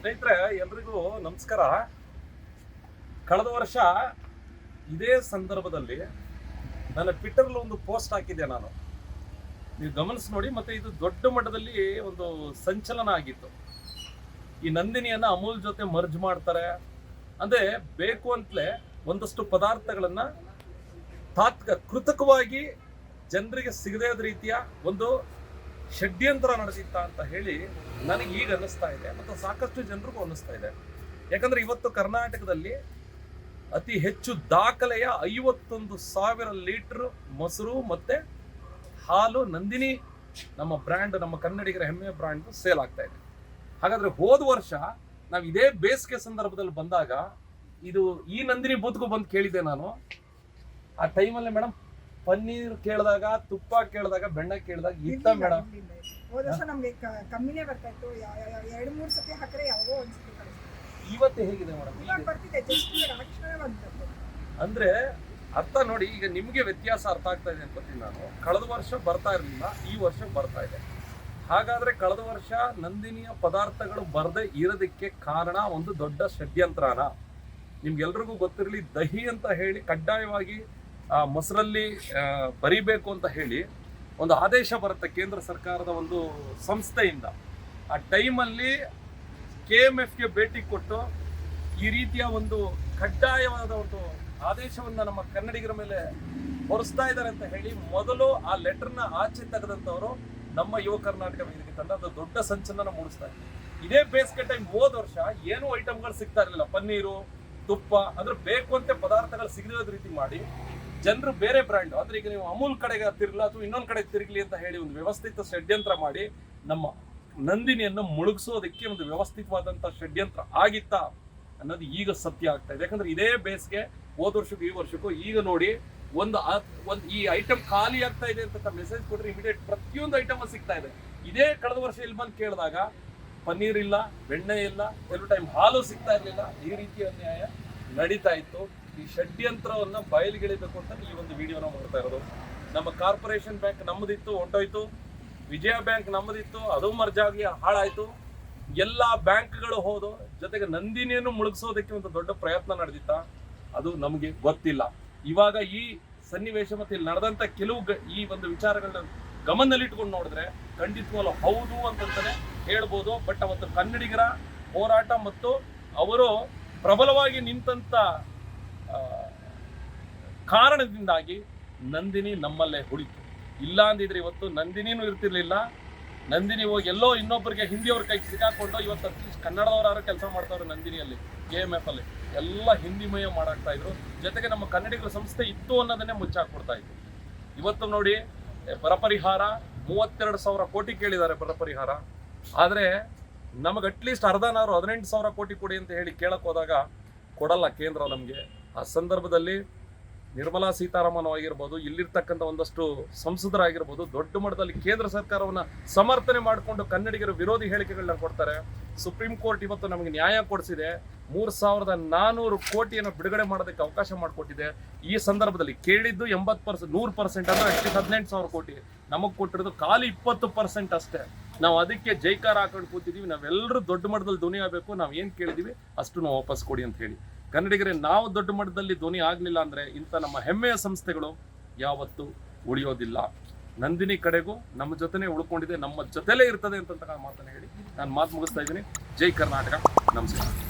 ಸ್ನೇಹಿತರೆ, ಎಲ್ರಿಗೂ ನಮಸ್ಕಾರ. ಕಳೆದ ವರ್ಷ ಇದೇ ಸಂದರ್ಭದಲ್ಲಿ ನನ್ನ ಟ್ವಿಟ್ಟರ್ಲಿ ಒಂದು ಪೋಸ್ಟ್ ಹಾಕಿದ್ದೆ ನಾನು. ನೀವು ಗಮನಿಸಿ ನೋಡಿ, ಮತ್ತೆ ಇದು ದೊಡ್ಡ ಮಟ್ಟದಲ್ಲಿ ಒಂದು ಸಂಚಲನ ಆಗಿತ್ತು. ಈ ನಂದಿನಿಯನ್ನ ಅಮೂಲ್ ಜೊತೆ ಮರ್ಜ್ ಮಾಡ್ತಾರೆ. ಅಂದ್ರೆ ಬೇಕು ಅಂತಲೇ ಒಂದಷ್ಟು ಪದಾರ್ಥಗಳನ್ನ ತಾತ್ಕ, ಕೃತಕವಾಗಿ ಜನರಿಗೆ ಸಿಗದೇ ರೀತಿಯ ಒಂದು ಷಡ್ಯಂತ್ರ ನಡೆಸಿತ್ತ ಅಂತ ಹೇಳಿ ನನಗೆ ಈಗ ಅನ್ನಿಸ್ತಾ ಇದೆ ಮತ್ತು ಸಾಕಷ್ಟು ಜನರಿಗೂ ಅನ್ನಿಸ್ತಾ ಇದೆ. ಯಾಕಂದ್ರೆ ಇವತ್ತು ಕರ್ನಾಟಕದಲ್ಲಿ ಅತಿ ಹೆಚ್ಚು ದಾಖಲೆಯ ಐವತ್ತೊಂದು ಸಾವಿರ ಲೀಟರ್ ಮೊಸರು ಮತ್ತೆ ಹಾಲು ನಂದಿನಿ ನಮ್ಮ ಬ್ರ್ಯಾಂಡ್, ನಮ್ಮ ಕನ್ನಡಿಗರ ಹೆಮ್ಮೆಯ ಬ್ರ್ಯಾಂಡ್ ಸೇಲ್ ಆಗ್ತಾ ಇದೆ. ಹಾಗಾದ್ರೆ ಹೋದ ವರ್ಷ ನಾವು ಇದೇ ಬೇಸಿಗೆ ಸಂದರ್ಭದಲ್ಲಿ ಬಂದಾಗ ಇದು ಈ ನಂದಿನಿ ಬೂತ್ಗೂ ಬಂದು ಕೇಳಿದೆ ನಾನು. ಆ ಟೈಮಲ್ಲಿ ಮೇಡಮ್ ಪನ್ನೀರ್ ಕೇಳಿದಾಗ ತುಪ್ಪ ಕೇಳಿದಾಗ ಬೆಣ್ಣೆ ಕೇಳಿದಾಗ ಇತ್ತ ಮೇಡಮ್. ಹೋದ ವರ್ಷ ನಮ್ಗೆ ಕ- ಕಮ್ಮಿನೇ ಬರ್ತಾ ಇತ್ತು. ಎರಡ್ ಮೂರ್ ಸತಿ ಹಾಕಿದ್ರೆ ಯಾವಾಗೋ ಒಂದ್ಸತಿ ಇವತ್ತೇ ಇವತ್ತು ಹೇಗಿದೆ ಮೇಡಮ್ ಇವಾಗ ಬರ್ತಿದೆ ಜಸ್ಟ್ ರಾಕ್ಷಣೆ ಬಂತು ಅಂದ್ರೆ ಅರ್ಥ ನೋಡಿ ಈಗ ನಿಮ್ಗೆ ವ್ಯತ್ಯಾಸ ಅರ್ಥ ಆಗ್ತಾ ಇದೆ ಅನ್ಕೋತೀನಿ ನಾನು. ಕಳೆದ ವರ್ಷ ಬರ್ತಾ ಇರಲಿಲ್ಲ ಈ ವರ್ಷ ಬರ್ತಾ ಇದೆ. ಹಾಗಾದ್ರೆ ಕಳೆದ ವರ್ಷ ನಂದಿನಿಯ ಪದಾರ್ಥಗಳು ಬರದೇ ಇರೋದಕ್ಕೆ ಕಾರಣ ಒಂದು ದೊಡ್ಡ ಷಡ್ಯಂತ್ರನ. ನಿಮ್ಗೆಲ್ರಿಗೂ ಗೊತ್ತಿರಲಿ ದಹಿ ಅಂತ ಹೇಳಿ ಕಡ್ಡಾಯವಾಗಿ ಮೊಸರಲ್ಲಿ ಬರಿಬೇಕು ಅಂತ ಹೇಳಿ ಒಂದು ಆದೇಶ ಬರುತ್ತೆ ಕೇಂದ್ರ ಸರ್ಕಾರದ ಒಂದು ಸಂಸ್ಥೆಯಿಂದ. ಆ ಟೈಮಲ್ಲಿ ಕೆ ಎಂ ಎಫ್ಗೆ ಭೇಟಿ ಕೊಟ್ಟು ಈ ರೀತಿಯ ಒಂದು ಕಡ್ಡಾಯವಾದ ಒಂದು ಆದೇಶವನ್ನು ನಮ್ಮ ಕನ್ನಡಿಗರ ಮೇಲೆ ಹೊರಿಸ್ತಾ ಇದ್ದಾರೆ ಅಂತ ಹೇಳಿ ಮೊದಲು ಆ ಲೆಟರ್ನ ಆಚೆ ತೆಗೆದಂಥವರು ನಮ್ಮ ಯುವ ಕರ್ನಾಟಕ ವೇದಿಕೆ ತಂಡ ಅದು ದೊಡ್ಡ ಸಂಚಲನ ಮೂಡಿಸ್ತಾ ಇದೆ. ಇದೇ ಬೇಸಿಗೆ ಟೈಮ್ ಹೋದ ವರ್ಷ ಏನೂ ಐಟಮ್ಗಳು ಸಿಗ್ತಾ ಇರಲಿಲ್ಲ. ಪನ್ನೀರು, ತುಪ್ಪ ಅಂದ್ರೆ ಬೇಕು ಅಂತ ಪದಾರ್ಥಗಳು ಸಿಗದಿರೋದ್ ರೀತಿ ಮಾಡಿ ಜನರು ಬೇರೆ ಬ್ರ್ಯಾಂಡ್ ಅಂದ್ರೆ ಈಗ ನೀವು ಅಮೂಲ್ ಕಡೆಗೆ ತಿರ್ಗಲ ಅಥವಾ ಇನ್ನೊಂದು ಕಡೆ ತಿರುಗಲಿ ಅಂತ ಹೇಳಿ ಒಂದು ವ್ಯವಸ್ಥಿತ ಷಡ್ಯಂತ್ರ ಮಾಡಿ, ನಮ್ಮ ನಂದಿನಿಯನ್ನು ಮುಳುಗಿಸೋದಕ್ಕೆ ಒಂದು ವ್ಯವಸ್ಥಿತವಾದಂತ ಷಡ್ಯಂತ್ರ ಆಗಿತ್ತಾ ಅನ್ನೋದು ಈಗ ಸತ್ಯ ಆಗ್ತಾ ಇದೆ. ಯಾಕಂದ್ರೆ ಇದೇ ಬೇಸ್ಗೆ ಹೋದ ವರ್ಷಕ್ಕೂ ಈ ವರ್ಷಕ್ಕೂ ಈಗ ನೋಡಿ ಒಂದು ಒಂದು ಈ ಐಟಮ್ ಖಾಲಿ ಆಗ್ತಾ ಇದೆ ಅಂತ ಮೆಸೇಜ್ ಕೊಟ್ಟರೆ ಇಮಿಡಿಯೇಟ್ ಪ್ರತಿಯೊಂದು ಐಟಮ್ ಸಿಗ್ತಾ ಇದೆ. ಇದೇ ಕಳೆದ ವರ್ಷ ಇಲ್ಲಿ ಬಂದು ಕೇಳಿದಾಗ, ಪನ್ನೀರ್ ಇಲ್ಲ, ಬೆಣ್ಣೆ ಇಲ್ಲ, ಕೆಲವು ಟೈಮ್ ಹಾಲು ಸಿಗ್ತಾ ಇರಲಿಲ್ಲ. ಈ ರೀತಿಯ ಅನ್ಯಾಯ ನಡೀತಾ ಇತ್ತು. ಈ ಷಡ್ಯಂತ್ರವನ್ನ ಬಯಲಿಗೆಳಿಬೇಕು ಅಂತ ಈ ಒಂದು ವಿಡಿಯೋನ ಮಾಡ್ತಾ ಇರೋದು. ನಮ್ಮ ಕಾರ್ಪೊರೇಷನ್ ಬ್ಯಾಂಕ್ ನಮ್ಮದಿತ್ತು, ಹೊಂಟೋಯ್ತು. ವಿಜಯ ಬ್ಯಾಂಕ್ ನಮ್ಮದಿತ್ತು, ಅದು ಮರ್ಜಾಗಿ ಹಾಳಾಯಿತು. ಎಲ್ಲ ಬ್ಯಾಂಕ್ಗಳು ಹೋದು, ಜೊತೆಗೆ ನಂದಿನಿಯನ್ನು ಮುಳುಗಿಸೋದಕ್ಕೆ ಒಂದು ದೊಡ್ಡ ಪ್ರಯತ್ನ ನಡೆದಿತ್ತ, ಅದು ನಮಗೆ ಗೊತ್ತಿಲ್ಲ. ಇವಾಗ ಈ ಸನ್ನಿವೇಶ ಮತ್ತೆ ಇಲ್ಲಿ ನಡೆದಂತ ಕೆಲವು ಈ ಒಂದು ವಿಚಾರಗಳನ್ನ ಗಮನದಲ್ಲಿಟ್ಕೊಂಡು ನೋಡಿದ್ರೆ ಖಂಡಿತವಾಗ್ಲೂ ಹೌದು ಅಂತಂತಾನೆ ಹೇಳ್ಬೋದು. ಬಟ್ ಅವತ್ತು ಕನ್ನಡಿಗರ ಹೋರಾಟ ಮತ್ತು ಅವರು ಪ್ರಬಲವಾಗಿ ನಿಂತಂತ ಕಾರಣದಿಂದಾಗಿ ನಂದಿನಿ ನಮ್ಮಲ್ಲೇ ಉಳಿತು. ಇಲ್ಲ ಅಂದಿದ್ರೆ ಇವತ್ತು ನಂದಿನಿನೂ ಇರ್ತಿರ್ಲಿಲ್ಲ. ನಂದಿನಿ ಹೋಗಿ ಎಲ್ಲೋ ಇನ್ನೊಬ್ಬರಿಗೆ ಹಿಂದಿಯವ್ರ ಕೈ ಸಿಕ್ಕಾಕೊಂಡು ಇವತ್ತು ಅಟ್ಲೀಸ್ಟ್ ಯಾರು ಕೆಲಸ ಮಾಡ್ತಾವ್ರೆ ನಂದಿನಿಯಲ್ಲಿ ಕೆ ಎಂ ಎಫ್ ಅಲ್ಲಿ. ಎಲ್ಲ ಹಿಂದಿಮಯ ಮಾಡಾಕ್ತಾ ಇದ್ರು. ಜೊತೆಗೆ ನಮ್ಮ ಕನ್ನಡಿಗರ ಸಂಸ್ಥೆ ಇತ್ತು ಅನ್ನೋದನ್ನೇ ಮುಚ್ಚಾಕ್ಬಿಡ್ತಾ ಇತ್ತು ಇವತ್ತು ನೋಡಿ ಬರಪರಿಹಾರ ಬರ ಪರಿಹಾರ ಮೂವತ್ತೆರಡು ಸಾವಿರ ಕೋಟಿ ಕೇಳಿದ್ದಾರೆ ಬರಪರಿಹಾರ. ಆದರೆ ನಮಗೆ ಅಟ್ಲೀಸ್ಟ್ ಅರ್ಧನಾರು ಹದಿನೆಂಟು ಸಾವಿರ ಕೋಟಿ ಕೊಡಿ ಅಂತ ಹೇಳಿ ಕೇಳಕ್ಕೆ ಹೋದಾಗ ಕೊಡಲ್ಲ ಕೇಂದ್ರ ನಮಗೆ. ಆ ಸಂದರ್ಭದಲ್ಲಿ ನಿರ್ಮಲಾ ಸೀತಾರಾಮನ್ ಆಗಿರ್ಬೋದು, ಇಲ್ಲಿರ್ತಕ್ಕಂಥ ಒಂದಷ್ಟು ಸಂಸದರಾಗಿರ್ಬೋದು, ದೊಡ್ಡ ಮಟ್ಟದಲ್ಲಿ ಕೇಂದ್ರ ಸರ್ಕಾರವನ್ನ ಸಮರ್ಥನೆ ಮಾಡಿಕೊಂಡು ಕನ್ನಡಿಗರ ವಿರೋಧಿ ಹೇಳಿಕೆಗಳನ್ನ ಕೊಡ್ತಾರೆ. ಸುಪ್ರೀಂ ಕೋರ್ಟ್ ಇವತ್ತು ನಮಗೆ ನ್ಯಾಯ ಕೊಡಿಸಿದೆ. ಮೂರು ಸಾವಿರದ ನಾನ್ನೂರು ಕೋಟಿಯನ್ನು ಬಿಡುಗಡೆ ಮಾಡೋದಕ್ಕೆ ಅವಕಾಶ ಮಾಡಿಕೊಟ್ಟಿದೆ. ಈ ಸಂದರ್ಭದಲ್ಲಿ ಕೇಳಿದ್ದು ಎಂಬತ್ತು ಪರ್ಸೆಂಟ್ ನೂರು ಪರ್ಸೆಂಟ್ ಅಂದರೆ ಅಟ್ಲೀಸ್ಟ್ ಹದಿನೆಂಟು ಸಾವಿರ ಕೋಟಿ. ನಮಗೆ ಕೊಟ್ಟಿರೋದು ಖಾಲಿ ಇಪ್ಪತ್ತು ಪರ್ಸೆಂಟ್ ಅಷ್ಟೇ. ನಾವು ಅದಕ್ಕೆ ಜೈಕಾರ ಹಾಕೊಂಡು ಕೂತಿದ್ದೀವಿ ನಾವೆಲ್ಲರೂ ದೊಡ್ಡ ಮಟ್ಟದಲ್ಲಿ ಧ್ವನಿ ಆಗಬೇಕು ನಾವು ಏನು ಕೇಳಿದ್ದೀವಿ ಅಷ್ಟು ನಾವು ವಾಪಸ್ ಕೊಡಿ ಅಂತ ಹೇಳಿ. ಕನ್ನಡಿಗರೇ, ನಾವು ದೊಡ್ಡ ಮಟ್ಟದಲ್ಲಿ ಧ್ವನಿ ಆಗಲಿಲ್ಲ ಅಂದ್ರೆ ಇಂಥ ನಮ್ಮ ಹೆಮ್ಮೆಯ ಸಂಸ್ಥೆಗಳು ಯಾವತ್ತು ಉಳಿಯೋದಿಲ್ಲ. ನಂದಿನಿ ಕಡೆಗೂ ನಮ್ಮ ಜೊತೆನೇ ಉಳ್ಕೊಂಡಿದೆ. ನಮ್ಮ ಜೊತೆಲೇ ಇರ್ತದೆ ಅಂತ ಮಾತನ್ನು ಹೇಳಿ. ನಾನು ಮಾತು ಮುಗಿಸ್ತಾ ಇದ್ದೀನಿ. ಜೈ ಕರ್ನಾಟಕ. ನಮಸ್ಕಾರ.